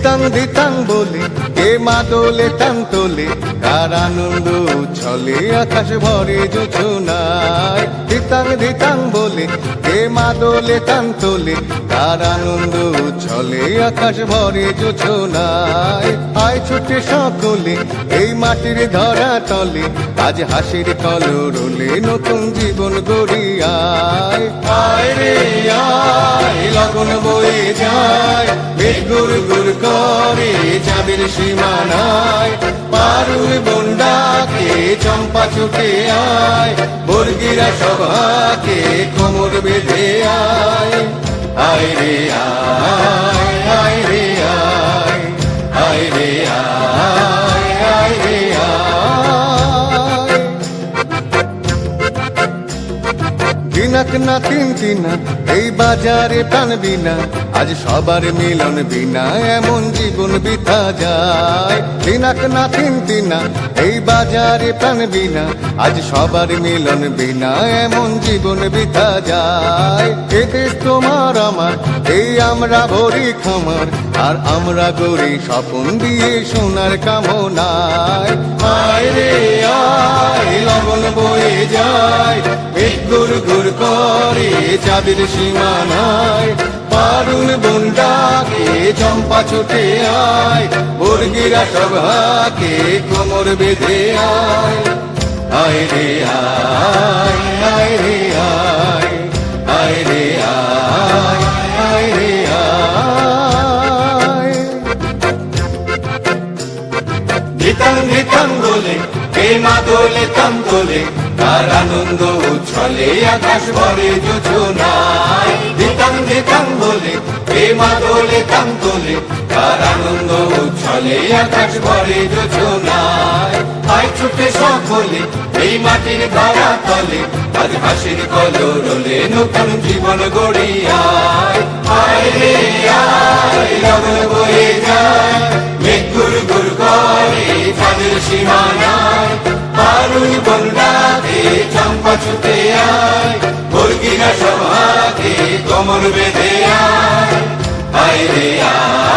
দিতাং দিতাং বলে, কে মা দোলে টান তোলে কার আনন্দ উচ্ছলে আকাশ ভরে যোচনায় দিতাং দিতাং বলে, কে মা দোলে টান তোলে কার আনন্দ উচ্ছলে আকাশ ভরে যোচনায় আয় ছুটে সকলে, এই মাটির ধরা তলে, আজ হাসির কলরলে নতুন জীবন গড়িয়ায়। চাঁদের সীমানায়। পারুই বন্ডাকে চম্পা ছুটে আয়। বর্গিরা সভাকে কোমর বেঁধে আয়। আয় রে, আয়। দিনাক না তিন তিনা এই বাজারে প্রাণ বিনা আজ সবার মিলন বিনা, এমন জীবন বিতা যায়। দিনাক না তিন তিনা এই বাজারে প্রাণ বিনা আজ সবার মিলন বিনা, এমন জীবন বিতা যায়। এ তোমার আমার, এই আমরা ভরি খামার আর আমরা গড়ি স্বপন দিয়ে সোনার কামনায়। আয় রে, আয় লগন বয়ে যায়। মেঘ গুর গুর করে চাঁদের সীমানায়। পারুন বন্ডাকে চম্পা ছুটে আয়। বর্গিরা সভাকে কোমর বেঁধে আয়। আয় রে, আয় আয় রে, আয়। নিতাং নিতাং বলে কে মা দোলে তাম দোলে তার আনন্দ উচ্ছলে আকাশ ভরে যোজনায়। নিতাং নিতাং বলে কে মা দোলে তাম দোলে তার আনন্দ উচ্ছলে আকাশ ভরে যোজনায়। আয় ছুটে সকলে, এই মাটির ধরা তলে, আজ হাসির কলরলে নতুন জীবন গড়িয়ায়। আয় রে চম্পা ছুটে আয় মুরগিরা সভাকে কোমর বেঁধে আয়। রে আয়।